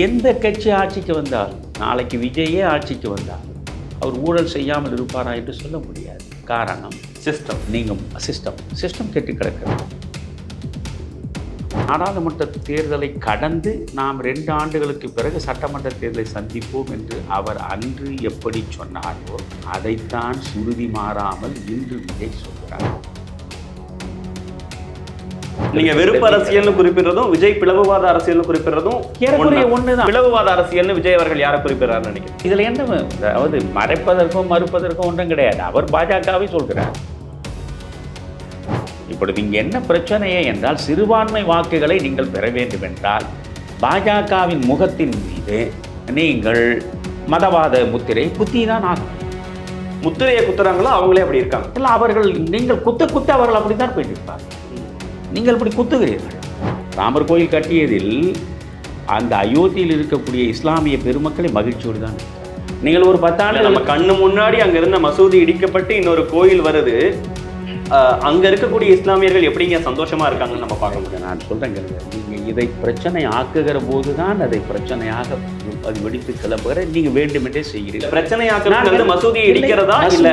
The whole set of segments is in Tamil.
எந்த கட்சி ஆட்சிக்கு வந்தாலும் நாளைக்கு விஜயே ஆட்சிக்கு வந்தாலும் அவர் ஊழல் செய்யாமல் இருப்பாரா என்று சொல்ல முடியாது. காரணம் சிஸ்டம் நீங்கள் சிஸ்டம் சிஸ்டம் கெட்டு கிடக்கிறது. நாடாளுமன்ற தேர்தலை கடந்து நாம் ரெண்டு ஆண்டுகளுக்கு பிறகு சட்டமன்ற தேர்தலை சந்திப்போம் என்று அவர் அன்று எப்படி சொன்னாரோ அதைத்தான் சுருதி மாறாமல் இன்று விஜய் சொல்கிறார். நீங்க வெறுப்பு அரசியல்னு குறிப்பிடுறதும் விஜய் பிளவுவாத அரசியல்னு குறிப்பிடுறதும் ஏறக்குறைய. ஒண்ணுதான். பிளவுவாத அரசியல்னு விஜய் அவர்கள் யாரை குறிப்பிடுறாருன்னு நினைக்கிறேன் இதில் என்ன அதாவது மறைப்பதற்கும் மறுப்பதற்கும் ஒன்றும் கிடையாது. அவர் பாஜகவை சொல்கிறார் இப்பொழுது இங்கே என்ன பிரச்சனையே என்றால் சிறுபான்மை வாக்குகளை நீங்கள் பெற வேண்டும் என்றால் பாஜகவின் முகத்தின் மீது நீங்கள் மதவாத முத்திரை குத்தி தான் ஆகும் முத்திரையை குத்துறாங்களோ அவங்களே அப்படி இருக்காங்க. இல்லை அவர்கள் நீங்கள் குத்த குத்த அவர்கள் அப்படித்தான் போயிட்டு இருப்பார்கள். நீங்கள் இப்படி குத்துகிறீர்கள். ராமர் கோயில் கட்டியதில் அந்த அயோத்தியில் இருக்கக்கூடிய இஸ்லாமிய பெருமக்களை மகிழ்ச்சியோடு தான். நீங்கள் ஒரு பத்தாண்டு நம்ம கண்ணு முன்னாடி அங்க இருந்த மசூதி இடிக்கப்பட்டு இன்னொரு கோயில் வருது. அஹ், அங்க இருக்கக்கூடிய இஸ்லாமியர்கள் எப்படிங்க சந்தோஷமா இருக்காங்கன்னு நம்ம பார்க்க முடியும்? நான் சொல்கிறேங்க நீங்கள் இதை பிரச்சனை ஆக்குகிற போது தான் அதை பிரச்சனையாக அது வெடித்து கிளம்புகிற நீங்கள் வேண்டுமென்றே செய்கிறீர்கள். பிரச்சனையாக்குறது நான் மசூதியை இல்லை, இடிக்கிறதா இல்ல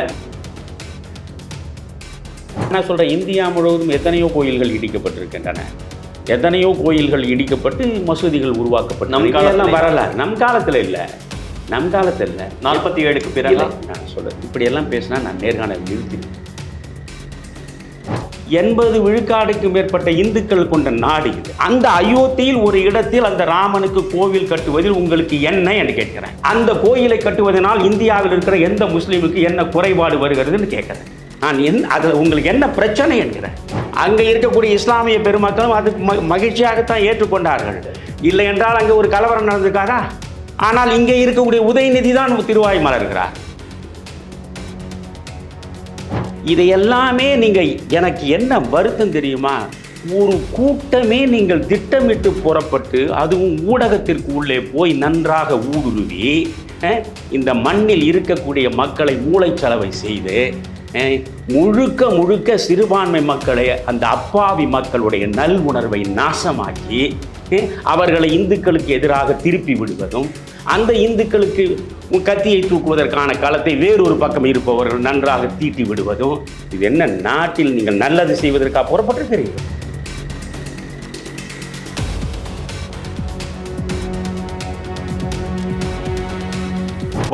நான் சொல்கிறேன் இந்தியா முழுவதும் எத்தனையோ கோயில்கள் இடிக்கப்பட்டிருக்கின்றன. எத்தனையோ கோயில்கள் இடிக்கப்பட்டு மசூதிகள் உருவாக்கப்பட்டு நம் காலத்துல- வரல. நம் காலத்தில் இல்லை. நம் காலத்தில் இல்லை. நாற்பத்தி ஏழுக்கு பிறகு? நான் சொல்கிறேன் இப்படியெல்லாம் பேசினா நான் நேர்காணல் நிறுத்திடுவேன். எண்பது விழுக்காடுக்கு மேற்பட்ட இந்துக்கள் கொண்ட நாடு இது. அந்த அயோத்தியில் ஒரு இடத்தில் அந்த ராமனுக்கு கோவில் கட்டுவதில் உங்களுக்கு என்ன என்று கேட்கிறேன். அந்த கோயிலை கட்டுவதனால் இந்தியாவில் இருக்கிற எந்த முஸ்லீமுக்கு என்ன குறைபாடு வருகிறதுன்னு கேட்கிறேன். நான் என் அதில் உங்களுக்கு என்ன பிரச்சனை என்கிறேன் அங்கே இருக்கக்கூடிய இஸ்லாமிய பெருமக்களும் அது ம- மகிழ்ச்சியாகத்தான் ஏற்றுக்கொண்டார்கள். இல்லை என்றால் அங்கே ஒரு கலவரம் நடந்திருக்காரா ஆனால் இங்கே இருக்கக்கூடிய உதயநிதி தான் திருவாய் மலர்கிறார். இதை எல்லாமே நீங்கள் எனக்கு என்ன வருத்தம் தெரியுமா? ஒரு கூட்டமே நீங்கள் திட்டமிட்டு புறப்பட்டு அதுவும் ஊடகத்திற்கு உள்ளே போய் நன்றாக ஊடுருவி இந்த மண்ணில் இருக்கக்கூடிய மக்களை மூளைச்சலவை செய்து முழுக்க முழுக்க சிறுபான்மை மக்களை அந்த அப்பாவி மக்களுடைய நல் உணர்வை நாசமாக்கி அவர்களை இந்துக்களுக்கு எதிராக திருப்பி விடுவதும் அந்த இந்துக்களுக்கு கத்தியை தூக்குவதற்கான களத்தை வேறொரு பக்கம் இருப்பவர்கள் நன்றாக தீட்டி விடுவதும் இது என்ன நாட்டில் நீங்கள் நல்லது செய்வதற்காக புறப்பட்டிருக்கிறீர்கள்?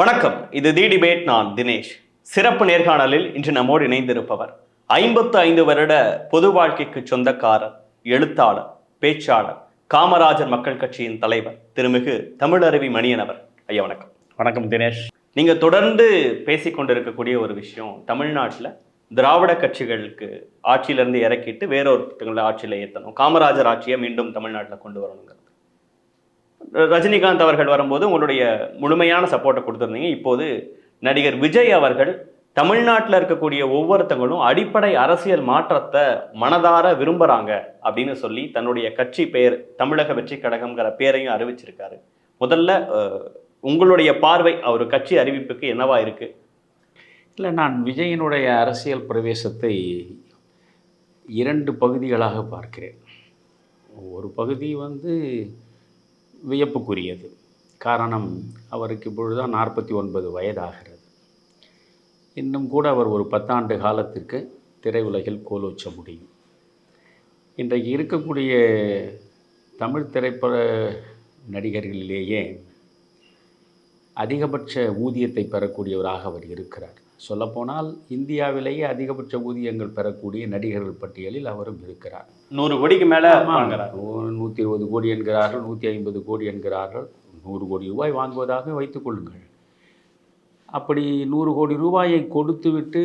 வணக்கம் இது தி டிபேட் நான் தினேஷ். சிறப்பு நேர்காணலில் இன்று நம்மோடு இணைந்திருப்பவர் ஐம்பத்து ஐந்து வருட பொது வாழ்க்கைக்கு சொந்தக்காரர் எழுத்தாளர் பேச்சாளர் காமராஜர் மக்கள் கட்சியின் தலைவர் திருமிகு தமிழருவி மணியன் அவர். ஐயா வணக்கம். வணக்கம் தினேஷ். நீங்க தொடர்ந்து பேசிக் கொண்டிருக்கக்கூடிய ஒரு விஷயம் தமிழ்நாட்டுல திராவிட கட்சிகளுக்கு ஆட்சியிலிருந்து இறக்கிட்டு வேறொருத்தங்களை ஆட்சியில ஏற்றணும் காமராஜர் ஆட்சியை மீண்டும் தமிழ்நாட்டுல கொண்டு வரணுங்கிறது. ரஜினிகாந்த் அவர்கள் வரும்போது உங்களுடைய முழுமையான சப்போர்ட்டை கொடுத்துருந்தீங்க. இப்போது நடிகர் விஜய் அவர்கள் தமிழ்நாட்டில் இருக்கக்கூடிய ஒவ்வொருத்தங்களும் அடிப்படை அரசியல் மாற்றத்தை மனதார விரும்புகிறாங்க அப்படின்னு சொல்லி தன்னுடைய கட்சி பெயர் தமிழக வெற்றி கழகம்ங்கிற பேரையும் அறிவிச்சிருக்காரு. முதல்ல உங்களுடைய பார்வை அவர் கட்சி அறிவிப்புக்கு என்னவா இருக்கு? இல்லை நான் விஜயனுடைய அரசியல் பிரவேசத்தை இரண்டு பகுதிகளாக பார்க்கிறேன். ஒரு பகுதி வந்து வியப்புக்குரியது. காரணம் அவருக்கு இப்பொழுதுதான் நாற்பத்தி ஒன்பது வயதாகிறது. இன்னும் கூட அவர் ஒரு பத்தாண்டு காலத்திற்கு திரையுலகில் கோலோச்ச முடியும். இன்றைக்கு இருக்கக்கூடிய தமிழ் திரைப்பட நடிகர்களிலேயே அதிகபட்ச ஊதியத்தை பெறக்கூடியவராக அவர் இருக்கிறார். சொல்லப்போனால் இந்தியாவிலேயே அதிகபட்ச ஊதியங்கள் பெறக்கூடிய நடிகர்கள் பட்டியலில் அவரும் இருக்கிறார். நூறு கோடிக்கு மேல வாங்குறாரு. நூற்றி இருபது கோடி என்கிறார்கள் நூற்றி ஐம்பது கோடி என்கிறார்கள். நூறு கோடி ரூபாய் வாங்குவதாக வைத்துக்கொள்ளுங்கள் அப்படி நூறு கோடி ரூபாயை கொடுத்துவிட்டு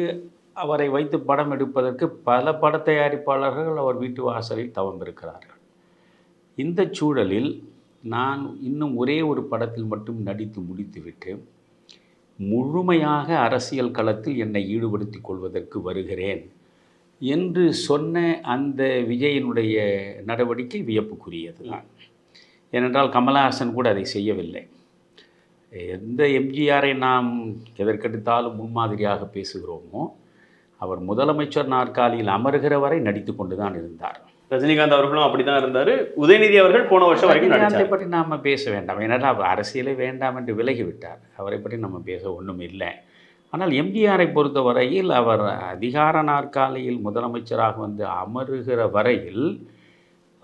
அவரை வைத்து படம் எடுப்பதற்கு பல பட தயாரிப்பாளர்கள் அவர் வீட்டு வாசலில் தவம் இருக்கிறார்கள் இந்த சூழலில் நான் இன்னும் ஒரே ஒரு படத்தில் மட்டும் நடித்து முடித்துவிட்டு முழுமையாக அரசியல் களத்தில் என்னை ஈடுபடுத்திக் கொள்வதற்கு வருகிறேன் என்று சொன்ன அந்த விஜயனுடைய நடவடிக்கை வியப்புக்குரியது தான் ஏனென்றால் கமலஹாசன் கூட அதை செய்யவில்லை. எந்த எம்ஜிஆரை நாம் எதற்கெடுத்தாலும் முன்மாதிரியாக பேசுகிறோமோ அவர் முதலமைச்சர் நாற்காலியில் அமர்கிற வரை நடித்து கொண்டு தான் இருந்தார். ரஜினிகாந்த் அவர்களும் அப்படிதான் இருந்தாரு. உதயநிதி அவர்கள் போன வருஷம் வரைக்கும் ரஜினிகாந்தை பற்றி நாம் பேச வேண்டாம். ஏன்னா அவர் அரசியலே வேண்டாம் என்று விலகிவிட்டார். அவரை பற்றி நம்ம பேச ஒன்றும் இல்லை. ஆனால் எம்ஜிஆரை பொறுத்தவரையில் அவர் அதிகார நாற்காலியில் முதலமைச்சராக வந்து அமருகிற வரையில்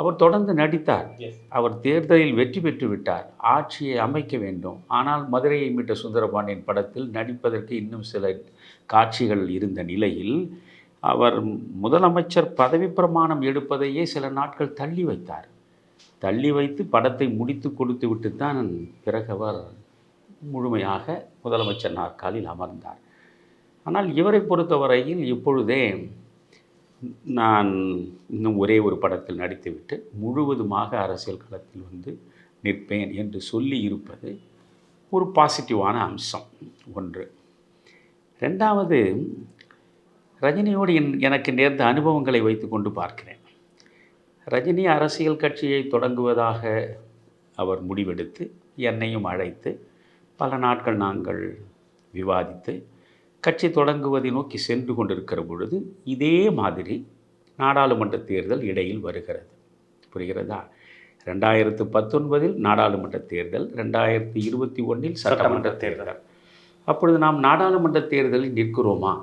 அவர் தொடர்ந்து நடித்தார். அவர் தேர்தலில் வெற்றி பெற்று விட்டார். ஆட்சியை அமைக்க வேண்டும். ஆனால் மதுரையை மீட்ட சுந்தரபாண்டியன் படத்தில் நடிப்பதற்கு இன்னும் சில காட்சிகள் இருந்த நிலையில் அவர் முதலமைச்சர் பதவி பிரமாணம் எடுப்பதையே சில நாட்கள் தள்ளி வைத்தார். தள்ளி வைத்து படத்தை முடித்து கொடுத்து விட்டு தான் பிறகு அவர் முழுமையாக முதலமைச்சர் நாற்காலில் அமர்ந்தார். ஆனால் இவரை பொறுத்தவரையில் இப்பொழுதே நான் இன்னும் ஒரே ஒரு படத்தில் நடித்துவிட்டு முழுவதுமாக அரசியல் களத்தில் வந்து நிற்பேன் என்று சொல்லி இருப்பது ஒரு பாசிட்டிவான அம்சம் ஒன்று. ரெண்டாவது ரஜினியோடு என் எனக்கு நேர்ந்த அனுபவங்களை வைத்துக்கொண்டு பார்க்கிறேன். ரஜினி அரசியல் கட்சியை தொடங்குவதாக அவர் முடிவெடுத்து என்னையும் அழைத்து பல நாட்கள் நாங்கள் விவாதித்து கட்சி தொடங்குவதை நோக்கி சென்று கொண்டிருக்கிற பொழுது இதே மாதிரி நாடாளுமன்ற தேர்தல் இடையில் வருகிறது. புரிகிறதா? ரெண்டாயிரத்து பத்தொன்பதில் நாடாளுமன்ற தேர்தல் ரெண்டாயிரத்தி இருபத்தி ஒன்றில் சட்டமன்ற தேர்தல். அப்பொழுது நாம் நாடாளுமன்ற தேர்தலில் நிற்கிறோமா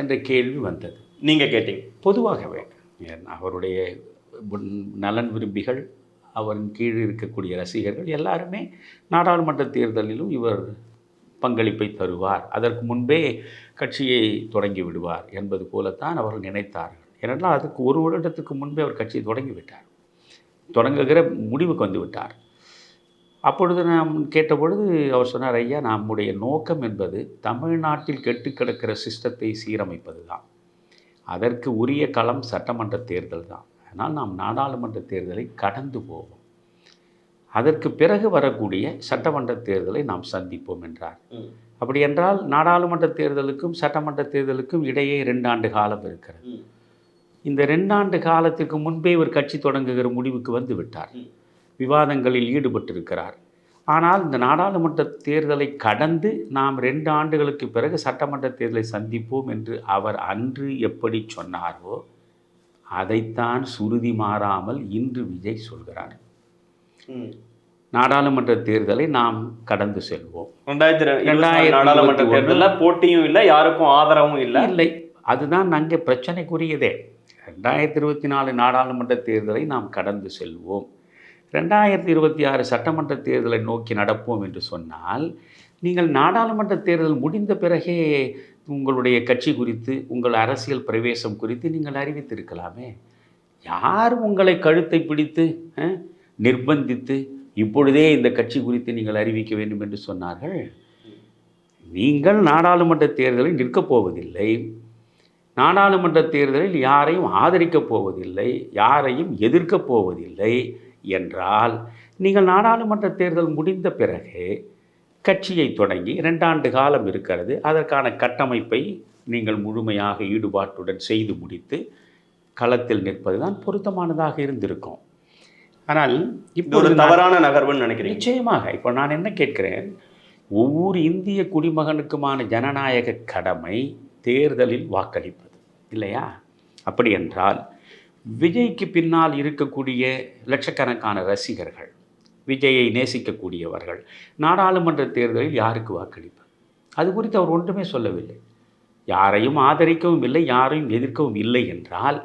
என்ற கேள்வி வந்தது. நீங்க கேட்டீங்க. பொதுவாகவே அவருடைய நலன் விரும்பிகள் அவரின் கீழ் இருக்கக்கூடிய ரசிகர்கள் எல்லாருமே நாடாளுமன்ற தேர்தலிலும் இவர் பங்களிப்பை தருவார். அதற்கு முன்பே கட்சியை தொடங்கி விடுவார் என்பது போலத்தான் அவர்கள் நினைத்தார்கள். ஏனென்றால் அதுக்கு ஒரு வருடத்துக்கு முன்பே அவர் கட்சியை தொடங்கி விட்டார். தொடங்குகிற முடிவுக்கு வந்து விட்டார். அப்பொழுது நாம் கேட்டபொழுது அவர் சொன்னார் ஐயா நம்முடைய நோக்கம் என்பது தமிழ்நாட்டில் கெட்டு கிடக்கிற சிஸ்டத்தை சீரமைப்பது தான். அதற்கு உரிய களம் சட்டமன்ற தேர்தல் தான். அதனால் நாம் நாடாளுமன்ற தேர்தலை கடந்து போவோம். அதற்கு பிறகு வரக்கூடிய சட்டமன்ற தேர்தலை நாம் சந்திப்போம் என்றார். அப்படி என்றால் நாடாளுமன்ற தேர்தலுக்கும் சட்டமன்ற தேர்தலுக்கும் இடையே ரெண்டு ஆண்டு காலம் இருக்கிறது. இந்த ரெண்டாண்டு காலத்திற்கு முன்பே ஒரு கட்சி தொடங்குகிற முடிவுக்கு வந்து விட்டார். விவாதங்களில் ஈடுபட்டிருக்கிறார். ஆனால் இந்த நாடாளுமன்ற தேர்தலை கடந்து நாம் ரெண்டு ஆண்டுகளுக்கு பிறகு சட்டமன்ற தேர்தலை சந்திப்போம் என்று அவர் அன்று எப்படி சொன்னாரோ அதைத்தான் சுருதி மாறாமல் இன்று விஜய் சொல்கிறார். நாடாளுமன்ற தேர்தலை நாம் கடந்து செல்வோம். ரெண்டாயிரத்தி ரெண்டாயிரத்தி நாடாளுமன்ற. தேர்தலில் போட்டியும் இல்லை யாருக்கும் ஆதரவும் இல்லை. இல்லை. அதுதான் அங்கே பிரச்சனைக்குரியதே. ரெண்டாயிரத்தி இருபத்தி நாலு நாடாளுமன்ற தேர்தலை நாம் கடந்து செல்வோம். ரெண்டாயிரத்தி இருபத்தி ஆறு சட்டமன்ற தேர்தலை நோக்கி நடப்போம் என்று சொன்னால் நீங்கள் நாடாளுமன்ற தேர்தல் முடிந்த பிறகே உங்களுடைய கட்சி குறித்து உங்கள் அரசியல் பிரவேசம் குறித்து நீங்கள் அறிவித்திருக்கலாமே. யார் உங்களை கழுத்தை பிடித்து அஹ், நிர்பந்தித்து இப்பொழுதே இந்த கட்சி குறித்து நீங்கள் அறிவிக்க வேண்டும் என்று சொன்னார்கள். நீங்கள் நாடாளுமன்ற தேர்தலில் நிற்கப் போவதில்லை. நாடாளுமன்ற தேர்தலில் யாரையும் ஆதரிக்கப் போவதில்லை யாரையும் எதிர்க்கப் போவதில்லை என்றால் நீங்கள் நாடாளுமன்ற தேர்தல் முடிந்த பிறகு கட்சியை தொடங்கி ரெண்டாண்டு காலம் இருக்கிறது. அதற்கான கட்டமைப்பை நீங்கள் முழுமையாக ஈடுபாட்டுடன் செய்து முடித்து களத்தில் நிற்பது தான் பொருத்தமானதாக இருந்திருக்கும். ஆனால் இது ஒரு தவறான நகர்வுன்னு நினைக்கிறீங்க. நிச்சயமாக இப்போ நான் என்ன கேட்கிறேன்? ஒவ்வொரு இந்திய குடிமகனுக்குமான ஜனநாயக கடமை தேர்தலில் வாக்களிப்பது இல்லையா? அப்படி என்றால் விஜய்க்கு பின்னால் இருக்கக்கூடிய லட்சக்கணக்கான ரசிகர்கள் விஜயை நேசிக்கக்கூடியவர்கள் நாடாளுமன்ற தேர்தலில் யாருக்கு வாக்களிப்பது? அது குறித்து அவர் ஒன்றுமே சொல்லவில்லை. யாரையும் ஆதரிக்கவும் இல்லை யாரையும் எதிர்க்கவும் இல்லை என்றால்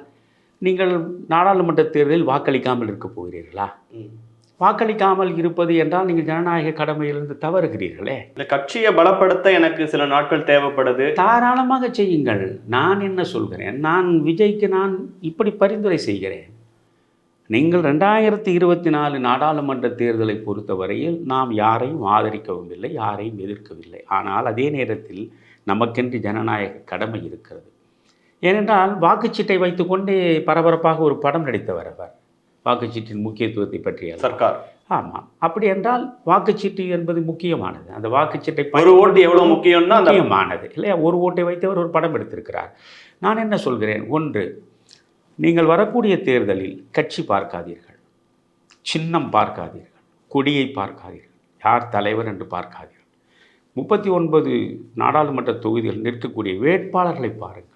நீங்கள் நாடாளுமன்ற தேர்தலில் வாக்களிக்காமல் இருக்கப் போகிறீர்களா? வாக்களிக்காமல் இருப்பது என்றால் நீங்கள் ஜனநாயக கடமையிலிருந்து தவறுகிறீர்களே. இந்த கட்சியை பலப்படுத்த எனக்கு சில நாட்கள் தேவைப்படுது. தாராளமாக செய்யுங்கள். நான் என்ன சொல்கிறேன்? நான் விஜய்க்கு நான் இப்படி பரிந்துரை செய்கிறேன். நீங்கள் ரெண்டாயிரத்தி இருபத்தி நாலு நாடாளுமன்ற தேர்தலை பொறுத்தவரையில் நாம் யாரையும் ஆதரிக்கவும் இல்லை யாரையும் எதிர்க்கவில்லை. ஆனால் அதே நேரத்தில் நமக்கென்று ஜனநாயக கடமை இருக்கிறது. ஏனென்றால் வாக்குச்சீட்டை வைத்துக்கொண்டே பரபரப்பாக ஒரு படம் நடித்தவர் அவர். வாக்குச்சீட்டின் முக்கியத்துவத்தை பற்றிய சர்க்கார். ஆமாம் அப்படி என்றால் வாக்குச்சீட்டு என்பது முக்கியமானது. அந்த வாக்குச்சீட்டை ஒரு ஓட்டு எவ்வளவு முக்கியம்னா முக்கியமானது. இல்லையா? ஒரு ஓட்டை வைத்தவர் ஒரு படம் எடுத்திருக்கிறார். நான் என்ன சொல்கிறேன்? ஒன்று நீங்கள் வரக்கூடிய தேர்தலில் கட்சி பார்க்காதீர்கள். சின்னம் பார்க்காதீர்கள். கொடியை பார்க்காதீர்கள். யார் தலைவர் என்று பார்க்காதீர்கள். முப்பத்தி ஒன்பது நாடாளுமன்ற தொகுதியில் நிற்கக்கூடிய வேட்பாளர்களை பாருங்கள்.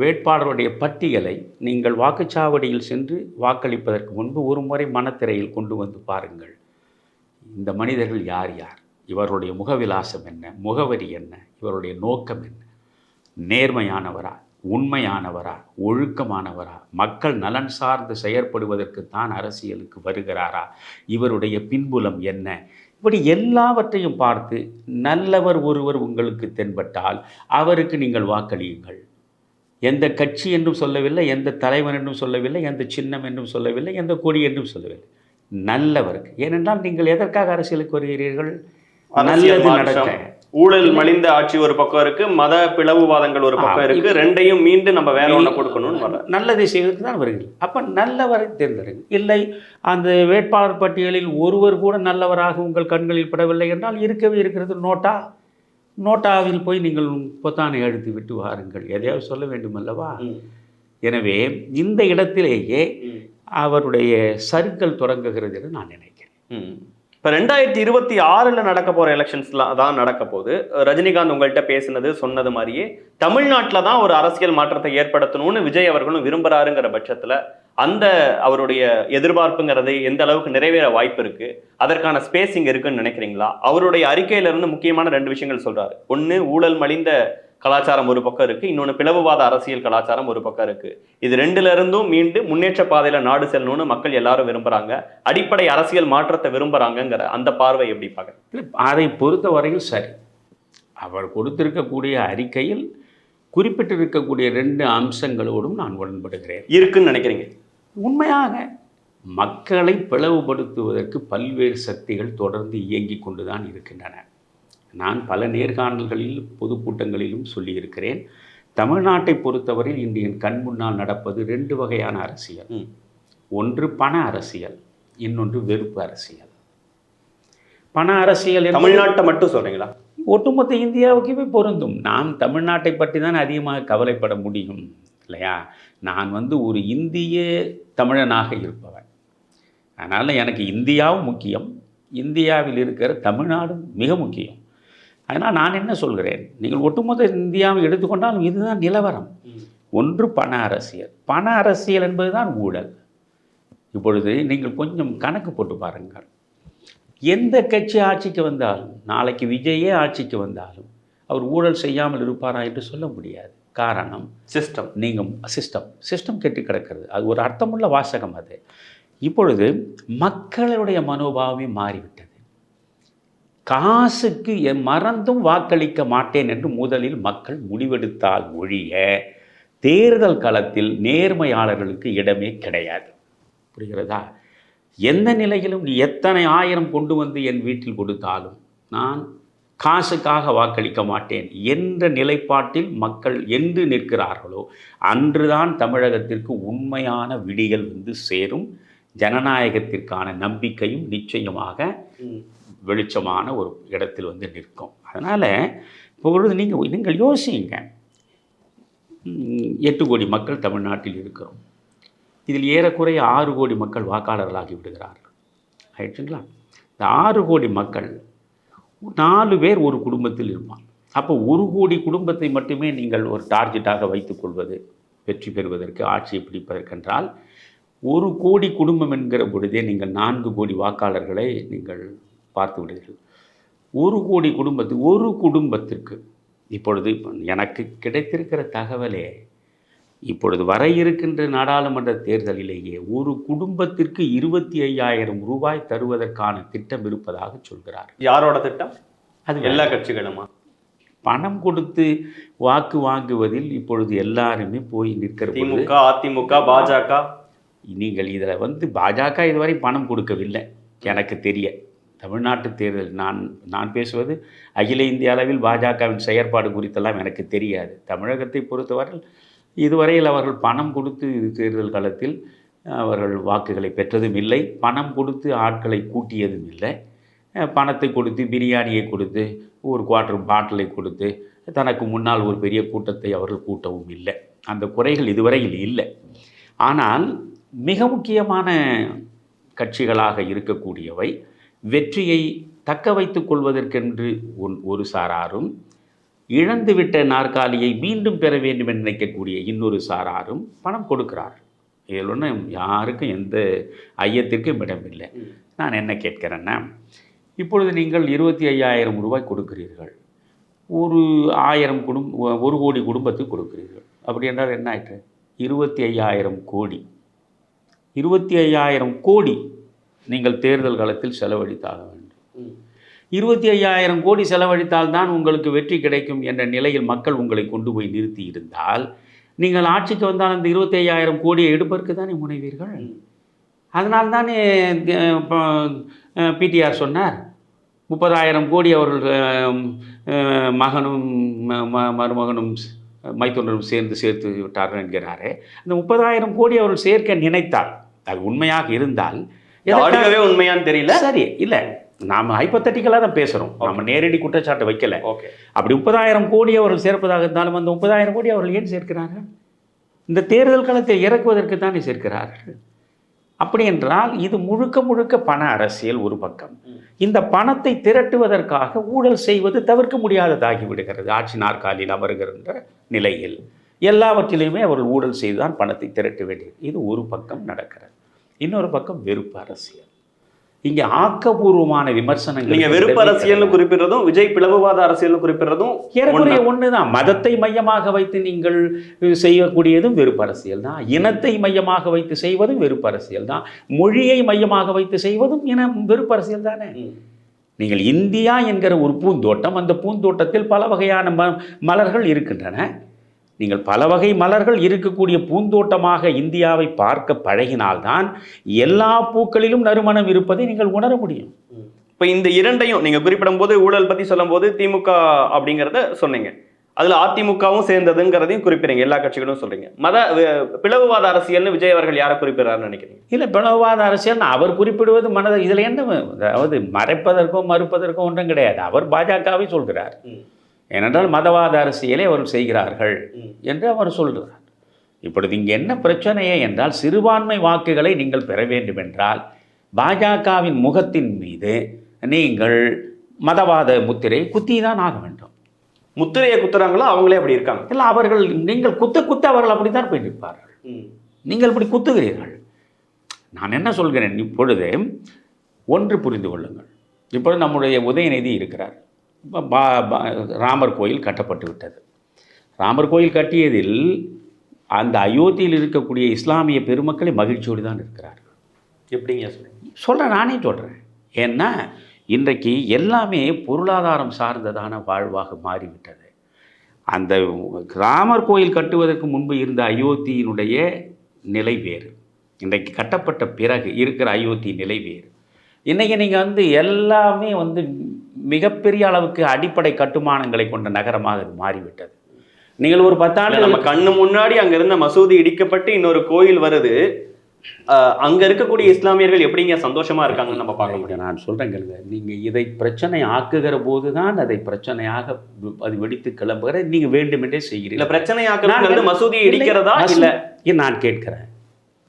வேட்பாளருடைய பட்டியலை நீங்கள் வாக்குச்சாவடியில் சென்று வாக்களிப்பதற்கு முன்பு ஒரு முறை மனத்திரையில் கொண்டு வந்து பாருங்கள். இந்த மனிதர்கள் யார் யார்? இவருடைய முகவிலாசம் என்ன? முகவரி என்ன? இவருடைய நோக்கம் என்ன? நேர்மையானவரா? உண்மையானவரா? ஒழுக்கமானவரா? மக்கள் நலன் சார்ந்து செயற்படுவதற்கு தான் அரசியலுக்கு வருகிறாரா? இவருடைய பின்புலம் என்ன? இப்படி எல்லாவற்றையும் பார்த்து நல்லவர் ஒருவர் உங்களுக்கு தென்பட்டால் அவருக்கு நீங்கள் வாக்களியுங்கள். எந்த கட்சி என்றும் சொல்லவில்லை எந்த தலைவன் என்றும் சொல்லவில்லை எந்த சின்னம் என்றும் சொல்லவில்லை எந்த கொடி என்றும் சொல்லவில்லை. நல்லவருக்கு. ஏனென்றால் நீங்கள் எதற்காக அரசியலுக்கு வருகிறீர்கள்? நல்லது நடக்க. ஊழல் மலிந்த ஆட்சி ஒரு பக்கம் இருக்கு மத பிளவுவாதங்கள் ஒரு பக்கம் இருக்கு ரெண்டையும் மீண்டு நம்ம வேற ஒண்ண கொடுக்கணும்னு நல்லதை செய்வதற்கு தான் வருகிறீர்கள் அப்போ நல்லவரை தேர்ந்தெடுங்கள் இல்லை அந்த வேட்பாளர் பட்டியலில் ஒருவர் கூட நல்லவராக உங்கள் கண்களில் படவில்லை என்றால் இருக்கவே இருக்கிறது நோட்டா? நோட்டாவில் போய் நீங்கள் பொத்தானை அழுத்தி விட்டு வாருங்கள். எதையாவது சொல்ல வேண்டும் அல்லவா எனவே இந்த இடத்திலேயே அவருடைய சர்க்கிள் தொடங்குகிறது என்று நான் நினைக்கிறேன். இப்ப ரெண்டாயிரத்தி இருபத்தி ஆறுல நடக்க போற எலெக்ஷன்ஸ்ல தான் நடக்க போகுது. ரஜினிகாந்த் உங்கள்கிட்ட பேசினது சொன்னது மாதிரியே தமிழ்நாட்டில் தான் ஒரு அரசியல் மாற்றத்தை ஏற்படுத்தணும்னு விஜய் அவர்களும் விரும்புறாருங்கிற பட்சத்துல அந்த அவருடைய எதிர்பார்ப்புங்கிறது எந்த அளவுக்கு நிறைவேற வாய்ப்பு இருக்கு? அதற்கான ஸ்பேசிங் இருக்குன்னு நினைக்கிறீங்களா? அவருடைய அறிக்கையில இருந்து முக்கியமான ரெண்டு விஷயங்கள் சொல்றாரு. ஒண்ணு ஊழல் மலிந்த கலாச்சாரம் ஒரு பக்கம் இருக்கு. இன்னொன்னு பிளவுவாத அரசியல் கலாச்சாரம் ஒரு பக்கம் இருக்கு. இது ரெண்டுல இருந்தும் மீண்டு முன்னேற்ற பாதையில நாடு செல்லணும்னு மக்கள் எல்லாரும் விரும்புறாங்க. அடிப்படை அரசியல் மாற்றத்தை விரும்புறாங்கங்கிற அந்த பார்வை எப்படி பார்க்க இல்லை, அதை பொறுத்த வரையில் சரி. அவர் கொடுத்திருக்கக்கூடிய அறிக்கையில் குறிப்பிட்டிருக்கக்கூடிய ரெண்டு அம்சங்களோடும் நான் உடன்படுகிறேன். இருக்குன்னு நினைக்கிறீங்க? உண்மையாக மக்களை பிளவுபடுத்துவதற்கு பல்வேறு சக்திகள் தொடர்ந்து இயங்கிக் கொண்டுதான் இருக்கின்றன. நான் பல நேர்காணல்களில் பொதுக்கூட்டங்களிலும் சொல்லியிருக்கிறேன். தமிழ்நாட்டை பொறுத்தவரையில் இன்று என் கண் முன்னால் நடப்பது ரெண்டு வகையான அரசியல். ஒன்று பண அரசியல் இன்னொன்று வெறுப்பு அரசியல். பண அரசியல் தமிழ்நாட்டை மட்டும் சொல்றீங்களா? ஒட்டுமொத்த இந்தியாவுக்குமே பொருந்தும். நான் தமிழ்நாட்டை பற்றி தான் அதிகமாக கவலைப்பட முடியும். இல்லையா? நான் வந்து ஒரு இந்திய தமிழனாக இருப்பவன். அதனால் எனக்கு இந்தியாவும் முக்கியம். இந்தியாவில் இருக்கிற தமிழ்நாடும் மிக முக்கியம். அதனால் நான் என்ன சொல்கிறேன்? நீங்கள் ஒட்டுமொத்த இந்தியாவை எடுத்துக்கொண்டாலும் இதுதான் நிலவரம். ஒன்று பண அரசியல். பண அரசியல் என்பது தான் ஊழல். இப்பொழுது நீங்கள் கொஞ்சம் கணக்கு போட்டு பாருங்கள். எந்த கட்சி ஆட்சிக்கு வந்தாலும் நாளைக்கு விஜயே ஆட்சிக்கு வந்தாலும் அவர் ஊழல் செய்யாமல் இருப்பாரா என்று சொல்ல முடியாது. காரணம் சிஸ்டம் நீங்கள் சிஸ்டம் சிஸ்டம் கெட்டு கிடக்கிறது. அது ஒரு அர்த்தமுள்ள வாசகம் அது. இப்பொழுது மக்களுடைய மனோபாவமே மாறிவிட்டது. காசுக்கு என் மறந்தும் வாக்களிக்க மாட்டேன் என்று முதலில் மக்கள் முடிவெடுத்தால் ஒழிய தேர்தல் களத்தில் நேர்மையாளர்களுக்கு இடமே கிடையாது. புரிகிறதா? எந்த நிலையிலும் நீ எத்தனை ஆயிரம் கொண்டு வந்து என் வீட்டில் கொடுத்தாலும் நான் காசுக்காக வாக்களிக்க மாட்டேன். என்ற நிலைப்பாட்டில் மக்கள் என்று நிற்கிறார்களோ அன்றுதான் தமிழகத்திற்கு உண்மையான விடியல் வந்து சேரும். ஜனநாயகத்திற்கான நம்பிக்கையும் நிச்சயமாக வெளிச்சமான ஒரு இடத்தில் வந்து நிற்கும். அதனால் இப்பொழுது நீங்கள் நீங்கள் யோசிங்க. எட்டு கோடி மக்கள் தமிழ்நாட்டில் இருக்கிறோம். இதில் ஏறக்குறைய ஆறு கோடி மக்கள் வாக்காளர்களாகி விடுகிறார்கள். ஆயிடுச்சுங்களா? இந்த ஆறு கோடி மக்கள் நாலு பேர் ஒரு குடும்பத்தில் இருப்பான் அப்போ ஒரு கோடி குடும்பத்தை மட்டுமே நீங்கள் ஒரு டார்கெட்டாக வைத்துக்கொள்வது வெற்றி பெறுவதற்கு ஆட்சியை பிடிப்பதற்கென்றால் ஒரு கோடி குடும்பம் என்கிற பொழுதே நீங்கள் நான்கு கோடி வாக்காளர்களை நீங்கள் பார்த்து விடுவீர்கள். ஒரு கோடி குடும்பத்து ஒரு குடும்பத்திற்கு இப்பொழுது இப்போ எனக்கு கிடைத்திருக்கிற தகவலே இப்பொழுது வர இருக்கின்ற நாடாளுமன்ற தேர்தலிலேயே ஒரு குடும்பத்திற்கு இருபத்தி ஐயாயிரம் ரூபாய் தருவதற்கான திட்டம் இருப்பதாக சொல்கிறார். யாரோட திட்டம்? அது எல்லா கட்சிகளுமா? பணம் கொடுத்து வாக்கு வாங்குவதில் இப்பொழுது எல்லாருமே போய் நிற்கிற திமுக அதிமுக பாஜக? நீங்கள் இதில் வந்து பாஜக இதுவரை பணம் கொடுக்கவில்லை. எனக்கு தெரிய. தமிழ்நாட்டு தேர்தல் நான் நான் பேசுவது அகில இந்திய அளவில் பாஜகவின் செயற்பாடு குறித்தெல்லாம் எனக்கு தெரியாது. தமிழகத்தை பொறுத்தவரையில் இதுவரையில் அவர்கள் பணம் கொடுத்து தேர்தல் காலத்தில் அவர்கள் வாக்குகளை பெற்றதும் இல்லை. பணம் கொடுத்து ஆட்களை கூட்டியதும் இல்லை. பணத்தை கொடுத்து பிரியாணியை கொடுத்து ஒரு குவார்ட்டர் பாட்டிலை கொடுத்து தனக்கு முன்னால் ஒரு பெரிய கூட்டத்தை அவர்கள் கூட்டவும் இல்லை. அந்த குறைகள் இதுவரையில் இல்லை. ஆனால் மிக முக்கியமான கட்சிகளாக இருக்கக்கூடியவை வெற்றியை தக்க வைத்துக் கொள்வதற்கென்று ஒன்- ஒரு சாராரும் இழந்துவிட்ட நாற்காலியை மீண்டும் பெற வேண்டும் என்று நினைக்கக்கூடிய இன்னொரு சாராரும் பணம் கொடுக்கிறார். இதில் ஒன்றும் யாருக்கும் எந்த ஐயத்திற்கும் இடமில்லை. நான் என்ன கேட்கிறேன்னா இப்பொழுது நீங்கள் இருபத்தி ஐயாயிரம் ரூபாய் கொடுக்கிறீர்கள். ஒரு ஆயிரம் குடும்ப ஒரு கோடி குடும்பத்துக்கு கொடுக்கிறீர்கள். அப்படி என்றால் என்ன ஆயிற்று? இருபத்தி ஐயாயிரம் கோடி. இருபத்தி ஐயாயிரம் கோடி நீங்கள் தேர்தல் காலத்தில் செலவழித்தாக வேண்டும். இருபத்தி ஐயாயிரம் கோடி செலவழித்தால் தான் உங்களுக்கு வெற்றி கிடைக்கும் என்ற நிலையில் மக்கள் உங்களை கொண்டு போய் நிறுத்தி இருந்தால் நீங்கள் ஆட்சிக்கு வந்தால் அந்த இருபத்தி ஐயாயிரம் கோடியை எடுப்பதற்கு தானே முனைவீர்கள்? அதனால் தானே பிடிஆர் சொன்னார். முப்பதாயிரம் கோடி அவர்கள் மகனும் மருமகனும் மைத்துனரும் சேர்ந்து சேர்த்து விட்டார்கள் என்கிறாரே. அந்த முப்பதாயிரம் கோடி அவர்கள் சேர்க்க நினைத்தால் அது உண்மையாக இருந்தால் உண்மையான்னு தெரியல. சரி இல்லை. நாம் ஹைப்பத்தட்டிக்கலாக தான் பேசுகிறோம் நம்ம நேரடி குற்றச்சாட்டை வைக்கல. ஓகே அப்படி முப்பதாயிரம் கோடி அவர்கள் சேர்ப்பதாக இருந்தாலும் அந்த முப்பதாயிரம் கோடி அவர்கள் ஏன் சேர்க்கிறார்கள் இந்த தேர்தல் களத்தில் இறக்குவதற்கு தானே சேர்க்கிறார்கள். அப்படி என்றால் இது முழுக்க முழுக்க பண அரசியல் ஒரு பக்கம். இந்த பணத்தை திரட்டுவதற்காக ஊழல் செய்வது தவிர்க்க முடியாததாகி விடுகிறது. ஆட்சி நாற்காலியில் அமருகின்ற நிலையில் எல்லாவற்றிலையுமே அவர்கள் ஊழல் செய்துதான் பணத்தை திரட்ட வேண்டியது இது ஒரு பக்கம் நடக்கிறது. இன்னொரு பக்கம் வெறுப்பு அரசியல். இங்கே ஆக்கபூர்வமான விமர்சனங்கள் நீங்க வெறுப்பு அரசியல்னு குறிப்பிடுறதும் விஜய் பிளவுவாத அரசியல்னு குறிப்பிடுறதும் ஏறக்குறைய ஒண்ணுதான். மதத்தை மையமாக வைத்து நீங்கள் செய்யக்கூடியதும் வெறுப்பு அரசியல் தான். இனத்தை மையமாக வைத்து செய்வதும் வெறுப்பு அரசியல் தான். மொழியை மையமாக வைத்து செய்வதும் இனம் வெறுப்பு அரசியல் தானே. நீங்கள் இந்தியா என்கிற ஒரு பூந்தோட்டம் அந்த பூந்தோட்டத்தில் பல வகையான ம மலர்கள் இருக்கின்றன. நீங்கள் பல வகை மலர்கள் இருக்கக்கூடிய பூந்தோட்டமாக இந்தியாவை பார்க்க பழகினால்தான் எல்லா பூக்களிலும் நறுமணம் இருப்பதை நீங்கள் உணர முடியும். இப்ப இந்த இரண்டையும் நீங்க குறிப்பிடும் போது ஊழல் பத்தி சொல்லும்போது திமுக அப்படிங்கறத சொன்னீங்க. அதுல அதிமுகவும் சேர்ந்ததுங்கிறதையும் குறிப்பிடுறீங்க எல்லா கட்சிகளும் சொல்றீங்க. மத பிளவுவாத அரசியல்னு விஜய் அவர்கள் யாரை குறிப்பிடுறாருன்னு நினைக்கிறீங்க? இல்லை பிளவாத அரசியல் அவர் குறிப்பிடுவது மனதை இதில் என்ன அதாவது மறைப்பதற்கோ மறுப்பதற்கோ ஒன்றும் கிடையாது. அவர் பாஜகவை சொல்கிறார். ஏனென்றால் மதவாத அரசியலை அவர் செய்கிறார்கள். என்று அவர் சொல்கிறார். இப்பொழுது இங்கே என்ன பிரச்சனையே என்றால் சிறுபான்மை வாக்குகளை நீங்கள் பெற வேண்டும் என்றால் பாஜகவின் முகத்தின் மீது நீங்கள் மதவாத முத்திரை குத்தி தான் ஆக வேண்டும். முத்திரையை குத்துறாங்களோ அவங்களே அப்படி இருக்காங்க. இல்லை அவர்கள் நீங்கள் குத்த குத்த அவர்கள் அப்படித்தான் போய் நிற்பார்கள் நீங்கள் இப்படி குத்துகிறீர்கள். நான் என்ன சொல்கிறேன்? இப்பொழுது ஒன்று புரிந்து கொள்ளுங்கள். இப்பொழுது நம்முடைய உதயநிதி இருக்கிறார். ராமர் கோயில் கட்டப்பட்டு விட்டது. ராமர் கோயில் கட்டியதில் அந்த அயோத்தியில் இருக்கக்கூடிய இஸ்லாமிய பெருமக்களை மகிழ்ச்சியோடு தான் இருக்கிறார்கள். எப்படிங்க சொல்றீங்க? சொல்கிறேன் நானே சொல்கிறேன் ஏன்னா இன்றைக்கு எல்லாமே பொருளாதாரம் சார்ந்ததான வாழ்வாக மாறிவிட்டது. அந்த ராமர் கோயில் கட்டுவதற்கு முன்பு இருந்த அயோத்தியினுடைய நிலை வேறு. இன்றைக்கு கட்டப்பட்ட பிறகு இருக்கிற அயோத்தி நிலை வேறு. இன்றைக்கி நீங்கள் வந்து எல்லாமே வந்து மிகப்பெரிய அளவுக்கு அடிப்படை கட்டுமானங்களை கொண்ட நகரமாக அது மாறிவிட்டது. நீங்கள் ஒரு பத்தாண்டு நம்ம கண்ணு முன்னாடி அங்க இருந்த மசூதி இடிக்கப்பட்டு இன்னொரு கோயில் வருது. அங்க இருக்கக்கூடிய இஸ்லாமியர்கள் எப்படிங்க சந்தோஷமா இருக்காங்கன்னு நம்ம பார்க்க முடியும்? நான் சொல்கிறேன் கேளுங்க நீங்கள் இதை பிரச்சனை ஆக்குகிற போது தான் அதை பிரச்சனையாக அது வெடித்து கிளம்புகிற நீங்கள் வேண்டுமென்றே இல்ல செய்கிறீர்கள் பிரச்சனை ஆக்குறது இல்லை, இடிக்கிறதா? இல்ல. நான் கேட்கிறேன்.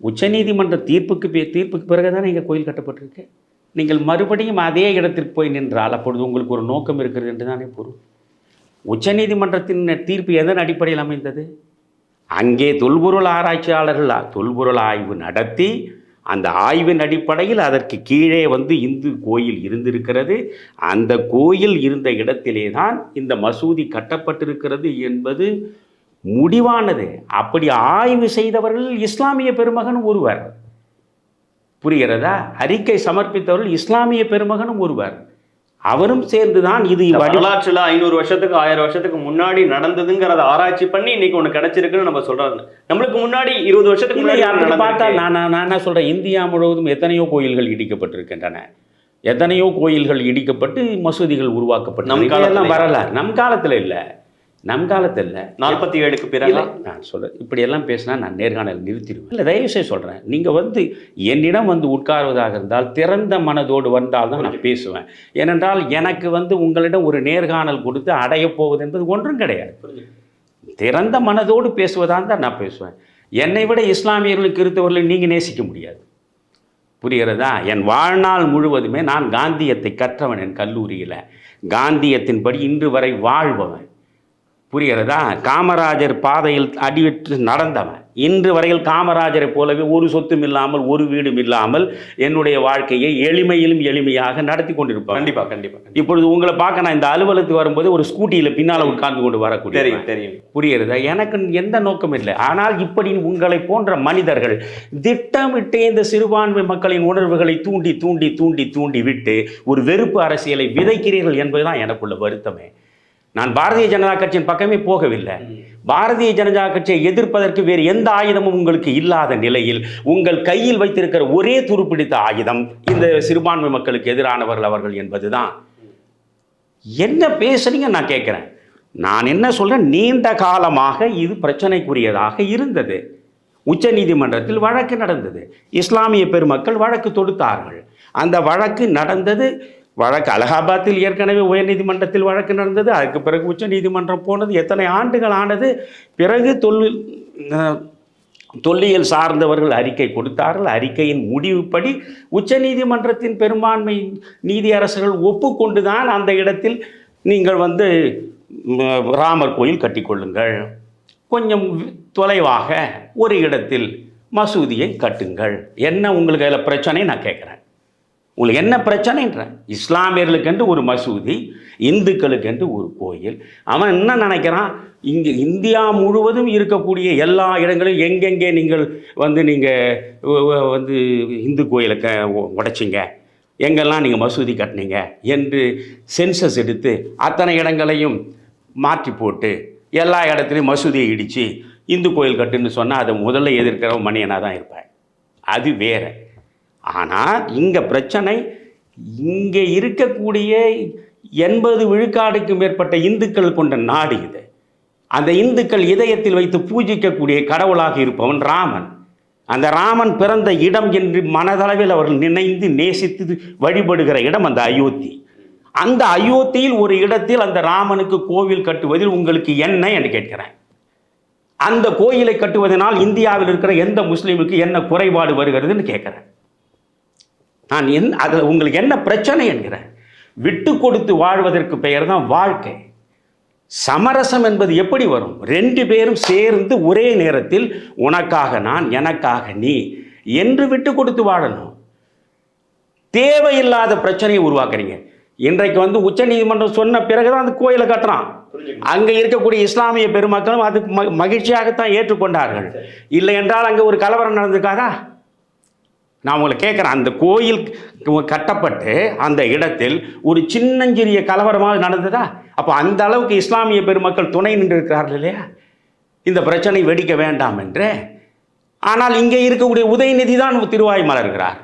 உச்சநீதிமன்ற தீர்ப்புக்கு பி- தீர்ப்புக்கு பிறகு தானே இங்கே கோயில் கட்டப்பட்டிருக்கு? நீங்கள் மறுபடியும் அதே இடத்திற்கு போய் நின்றால் அப்பொழுது உங்களுக்கு ஒரு நோக்கம் இருக்கிறது என்று தானே பொருள். உச்சநீதிமன்றத்தின் தீர்ப்பு எதன் அடிப்படையில் அமைந்தது? அங்கே தொல்பொருள் ஆராய்ச்சியாளர்கள்? தொல்பொருள் ஆய்வு நடத்தி அந்த ஆய்வின் அடிப்படையில் அதற்கு கீழே வந்து இந்து கோயில் இருந்திருக்கிறது. அந்த கோயில் இருந்த இடத்திலே தான் இந்த மசூதி கட்டப்பட்டிருக்கிறது என்பது முடிவானது. அப்படி ஆய்வு செய்தவர்கள் இஸ்லாமிய பெருமகன் ஒருவர். புரிகிறதா? அறிக்கை சமர்ப்பித்தவர்கள் இஸ்லாமிய பெருமகனும் ஒருவர். அவரும் சேர்ந்துதான் இது இந்த வடி- வரலாற்றுல ஐநூறு வருஷத்துக்கு ஆயிரம் வருஷத்துக்கு முன்னாடி நடந்ததுங்கிறத ஆராய்ச்சி பண்ணி இன்னைக்கு ஒண்ணு கிடைச்சிருக்குன்னு நம்ம சொல்றோம் நம்மளுக்கு முன்னாடி இருபது வருஷத்துக்கு முன்னாடி. பார்த்தால் நான் நான் என்ன சொல்கிறேன் இந்தியா முழுவதும் எத்தனையோ கோயில்கள் இடிக்கப்பட்டிருக்கின்றன. எத்தனையோ கோயில்கள் இடிக்கப்பட்டு மசூதிகள் உருவாக்கப்பட்டு நம் காலத்துல. வரலாறு. நம் காலத்தில் இல்லை. நம் காலத்தில் நாற்பத்தி ஏழுக்கு பிறகு நான் சொல்கிறேன் இப்படியெல்லாம் பேசினா நான் நேர்காணல் நிறுத்திடுவேன். இல்லை தயவுசெய்து சொல்கிறேன் நீங்கள் வந்து என்னிடம் வந்து உட்காருவதாக இருந்தால் திறந்த மனதோடு வந்தால் தான் நான் பேசுவேன். ஏனென்றால் எனக்கு வந்து உங்களிடம் ஒரு நேர்காணல் கொடுத்து அடையப் போவது என்பது ஒன்றும் கிடையாது. திறந்த மனதோடு பேசுவதாக தான் நான் பேசுவேன். என்னை விட இஸ்லாமியர்களும் கிறிஸ்தவர்களை நீங்கள் நேசிக்க முடியாது. புரிகிறதா? என் வாழ்நாள் முழுவதுமே நான் காந்தியத்தை கற்றவன் என் கல்லூரியில். காந்தியத்தின்படி இன்று வரை வாழ்பவன். புரிகிறதா? காமராஜர் பாதையில் அடிவிட்டு நடந்தவன். இன்று வரையில் காமராஜரை போலவே ஒரு சொத்தும் இல்லாமல் ஒரு வீடும் இல்லாமல் என்னுடைய வாழ்க்கையை எளிமையிலும் எளிமையாக நடத்தி கொண்டிருப்பேன் கண்டிப்பா கண்டிப்பா கண்டிப்பா. இப்பொழுது உங்களை பார்க்க நான் இந்த அலுவலகத்துக்கு வரும்போது ஒரு ஸ்கூட்டியில் பின்னால் உட்கார்ந்து கொண்டு வரக்கூடிய தெரியும் தெரியும். புரியுறதா எனக்கு எந்த நோக்கம் இல்லை. ஆனால் இப்படி உங்களை போன்ற மனிதர்கள் திட்டமிட்டு இந்த சிறுபான்மை மக்களின் உணர்வுகளை தூண்டி தூண்டி தூண்டி தூண்டி விட்டு ஒரு வெறுப்பு அரசியலை விதைக்கிறீர்கள் என்பதுதான் எனக்குள்ள வருத்தமே. நான் பாரதிய ஜனதா கட்சியின் பக்கமே போகவில்லை. பாரதிய ஜனதா கட்சியை எதிர்ப்பதற்கு வேறு எந்த ஆயுதமும் உங்களுக்கு இல்லாத நிலையில் உங்கள் கையில் வைத்திருக்கிற ஒரே துருப்பிடித்த ஆயுதம் இந்த சிறுபான்மை மக்களுக்கு எதிரானவர்கள் அவர்கள் என்பதுதான். என்ன பேசுறீங்க நான் கேட்குறேன். நான் என்ன சொல்றேன்? நீண்ட காலமாக இது பிரச்சனைக்குரியதாக இருந்தது. உச்ச நீதிமன்றத்தில் வழக்கு நடந்தது. இஸ்லாமிய பெருமக்கள் வழக்கு தொடுத்தார்கள். அந்த வழக்கு நடந்தது வழக்கு அலகாபாத்தில் ஏற்கனவே உயர்நீதிமன்றத்தில் வழக்கு நடந்தது அதுக்கு பிறகு உச்ச நீதிமன்றம் போனது எத்தனை ஆண்டுகள் ஆனது பிறகு தொழில் தொல்லியல் சார்ந்தவர்கள் அறிக்கை கொடுத்தார்கள். அறிக்கையின் முடிவுப்படி உச்சநீதிமன்றத்தின் பெரும்பான்மை நீதியரசர்கள் ஒப்புக்கொண்டுதான் அந்த இடத்தில் நீங்கள் வந்து ராமர் கோயில் கட்டிக்கொள்ளுங்கள் கொஞ்சம் தொலைவாக ஒரு இடத்தில் மசூதியை கட்டுங்கள். என்ன உங்களுக்கு அதில் பிரச்சனை நான் கேட்குறேன். உங்களுக்கு என்ன பிரச்சனைன்ற? இஸ்லாமியர்களுக்கென்று ஒரு மசூதி இந்துக்களுக்கென்று ஒரு கோயில். அவன் என்ன நினைக்கிறான்? இங்கே இந்தியா முழுவதும் இருக்கக்கூடிய எல்லா இடங்களிலும் எங்கெங்கே நீங்கள் வந்து நீங்கள் வந்து இந்து கோயிலை க உடைச்சிங்க? எங்கெல்லாம் நீங்கள் மசூதி கட்டினீங்க? என்று சென்சஸ் எடுத்து அத்தனை இடங்களையும் மாற்றி போட்டு எல்லா இடத்துலையும் மசூதியை இடித்து இந்து கோயில் கட்டுன்னு சொன்னால் அதை முதல்ல எதிர்க்கிறவன் மணியனாக தான் இருப்பேன். அது வேறு. ஆனால் இங்கே பிரச்சனை இங்கே இருக்கக்கூடிய எண்பது விழுக்காடுக்கு மேற்பட்ட இந்துக்கள் கொண்ட நாடு இது. அந்த இந்துக்கள் இதயத்தில் வைத்து பூஜிக்கக்கூடிய கடவுளாக இருப்பவன் ராமன். அந்த ராமன் பிறந்த இடம் என்று மனதளவில் அவர்கள் நினைந்து நேசித்து வழிபடுகிற இடம் அந்த அயோத்தி. அந்த அயோத்தியில் ஒரு இடத்தில் அந்த ராமனுக்கு கோவில் கட்டுவதில் உங்களுக்கு என்ன என்று கேட்கிறேன். அந்த கோயிலை கட்டுவதனால் இந்தியாவில் இருக்கிற எந்த முஸ்லீமுக்கு என்ன குறைபாடு வருகிறதுன்னு கேட்குறேன். நான் என் அதில் உங்களுக்கு என்ன பிரச்சனை என்கிறேன் விட்டு கொடுத்து வாழ்வதற்கு பெயர் தான் வாழ்க்கை. சமரசம் என்பது எப்படி வரும்? ரெண்டு பேரும் சேர்ந்து ஒரே நேரத்தில் உனக்காக நான் எனக்காக நீ என்று விட்டு கொடுத்து வாழணும். தேவையில்லாத பிரச்சனையை உருவாக்குறீங்க. இன்றைக்கு வந்து உச்சநீதிமன்றம் சொன்ன பிறகுதான் அந்த கோயிலை கட்டுறான். அங்கே இருக்கக்கூடிய இஸ்லாமிய பெருமக்களும் அது மகிழ்ச்சியாகத்தான் ஏற்றுக்கொண்டார்கள். இல்லை என்றால் அங்கே ஒரு கலவரம் நடந்திருக்காதா? நான் உங்களை கேட்குறேன் அந்த கோயில் கட்டப்பட்டு அந்த இடத்தில் ஒரு சின்னஞ்சிறிய கலவரமாக நடந்ததா? அப்போ அந்த அளவுக்கு இஸ்லாமிய பெருமக்கள் துணை நின்றிருக்கிறார்கள் இல்லையா? இந்த பிரச்சனை வெடிக்க வேண்டாம் என்று. ஆனால் இங்கே இருக்கக்கூடிய உதயநிதி தான் திருவாய் மலர்கிறார்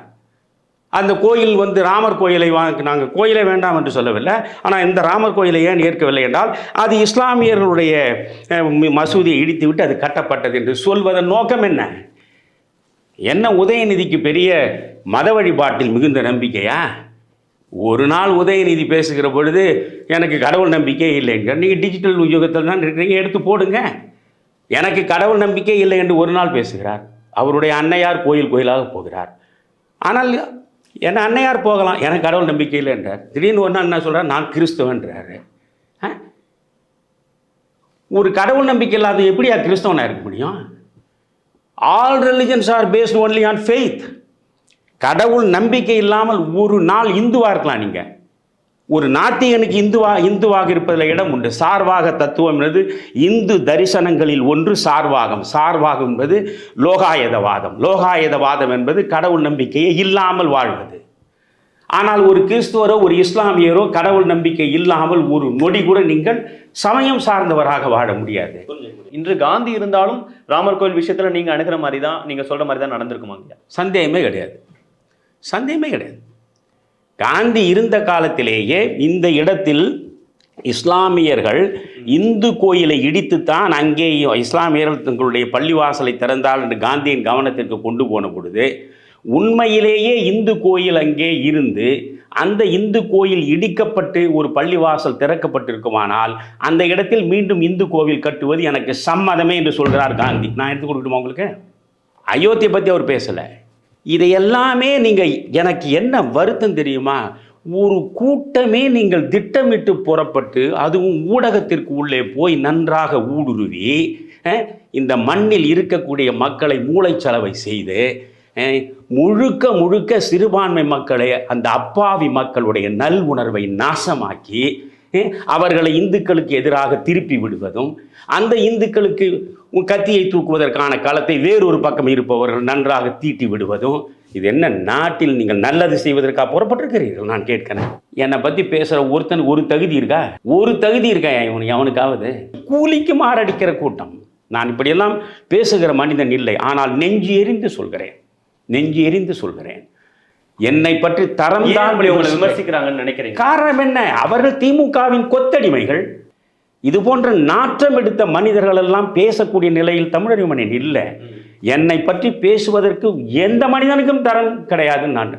அந்த கோயில் வந்து ராமர் கோயிலை வாங்க நாங்கள் கோயிலே வேண்டாம் என்று சொல்லவில்லை. ஆனால் இந்த ராமர் கோயிலை ஏன் ஏற்கவில்லை என்றால் அது இஸ்லாமியர்களுடைய மசூதியை இடித்துவிட்டு அது கட்டப்பட்டது என்று சொல்வதன் நோக்கம் என்ன? என்ன உதயநிதிக்கு பெரிய மத வழிபாட்டில் மிகுந்த நம்பிக்கையா? ஒரு நாள் உதயநிதி பேசுகிற பொழுது எனக்கு கடவுள் நம்பிக்கை இல்லைங்க நீங்கள் டிஜிட்டல் யுகத்தில் தான் இருக்கிறீங்க எடுத்து போடுங்க. எனக்கு கடவுள் நம்பிக்கை இல்லை என்று ஒரு நாள் பேசுகிறார். அவருடைய அன்னையார் கோயில் கோயிலாக போகிறார். ஆனால் என்ன அன்னையார் போகலாம் எனக்கு கடவுள் நம்பிக்கை இல்லை என்றார். திடீர்னு ஒன்று என்ன சொல்கிறார் நான் கிறிஸ்தவன்றாரு ஆ? ஒரு கடவுள் நம்பிக்கை இல்லாத எப்படியா கிறிஸ்தவனாக இருக்க முடியும்? All religions are based only on faith கடவுள் நம்பிக்கை இல்லாமல் ஒரு நாள் இந்துவாக இருக்கலாம் நீங்கள் ஒரு நாத்திகனுக்கு இந்துவா இந்துவாக இருப்பதில் இடம் உண்டு. சார்வாக தத்துவம் என்பது இந்து தரிசனங்களில் ஒன்று சார்வாகம். சார்வாகம் என்பது லோகாயதவாதம். லோகாயதவாதம் என்பது கடவுள் நம்பிக்கையே இல்லாமல் வாழ்வது. ஆனால் ஒரு கிறிஸ்துவரோ ஒரு இஸ்லாமியரோ கடவுள் நம்பிக்கை இல்லாமல் ஒரு நொடி கூட நீங்கள் சமயம் சார்ந்தவராக வாழ முடியாது. இன்று காந்தி இருந்தாலும் ராமர் கோயில் விஷயத்துல நீங்க அணுகிற மாதிரி தான் நீங்க சொல்ற மாதிரி தான் நடந்திருக்குமாங்க சந்தேகமே கிடையாது. சந்தேகமே கிடையாது. காந்தி இருந்த காலத்திலேயே இந்த இடத்தில் இஸ்லாமியர்கள் இந்து கோயிலை இடித்துத்தான் அங்கே இஸ்லாமியர்கள் தங்களுடைய பள்ளிவாசலை திறந்தால் என்று காந்தியின் கவனத்திற்கு கொண்டு போன பொழுது உண்மையிலேயே இந்து கோயில் அங்கே இருந்து அந்த இந்து கோயில் இடிக்கப்பட்டு ஒரு பள்ளிவாசல் திறக்கப்பட்டிருக்குமானால் அந்த இடத்தில் மீண்டும் இந்து கோவில் கட்டுவது எனக்கு சம்மதமே என்று சொல்கிறார் காந்தி. நான் எடுத்து கொடுக்கட்டுமா உங்களுக்கு? அயோத்தியை பற்றி அவர் பேசலை. இதை எல்லாமே நீங்கள் எனக்கு என்ன வருத்தம் தெரியுமா? ஒரு கூட்டமே நீங்கள் திட்டமிட்டு புறப்பட்டு அதுவும் ஊடகத்திற்கு உள்ளே போய் நன்றாக ஊடுருவி இந்த மண்ணில் இருக்கக்கூடிய மக்களை மூளைச்சலவை செய்து முழுக்க முழுக்க சிறுபான்மை மக்களை அந்த அப்பாவி மக்களுடைய நல் உணர்வை நாசமாக்கி அவர்களை இந்துக்களுக்கு எதிராக திருப்பி விடுவதும் அந்த இந்துக்களுக்கு உன் கத்தியை தூக்குவதற்கான களத்தை வேறொரு பக்கம் இருப்பவர்கள் நன்றாக தீட்டி விடுவதும் இது என்ன நாட்டில் நீங்கள் நல்லது செய்வதற்காக புறப்பட்டிருக்கிறீர்கள்? நான் கேட்கிறேன். என்னை பற்றி பேசுகிற ஒருத்தன் ஒரு தகுதி இருக்கா? ஒரு தகுதி இருக்கா இவனுக்கு அவனுக்காவது கூலிக்கு மாரடிக்கிற கூட்டம். நான் இப்படியெல்லாம் பேசுகிற மனிதன் இல்லை ஆனால் நெஞ்சு எரிந்து சொல்கிறேன். நெஞ்சு எரிந்து சொல்கிறேன். என்னை பற்றி தரம் தான் விமர்சிக்கிறாங்கன்னு நினைக்கிறீங்க? காரணம் என்ன? அவர்கள் திமுகவின் கொத்தடிமைகள். இது போன்ற நாற்றம் எடுத்த மனிதர்கள் எல்லாம் பேசக்கூடிய நிலையில் தமிழறிவு மனிதன் இல்லை. என்னை பற்றி பேசுவதற்கு எந்த மனிதனுக்கும் தரம் கிடையாதுன்னு நான்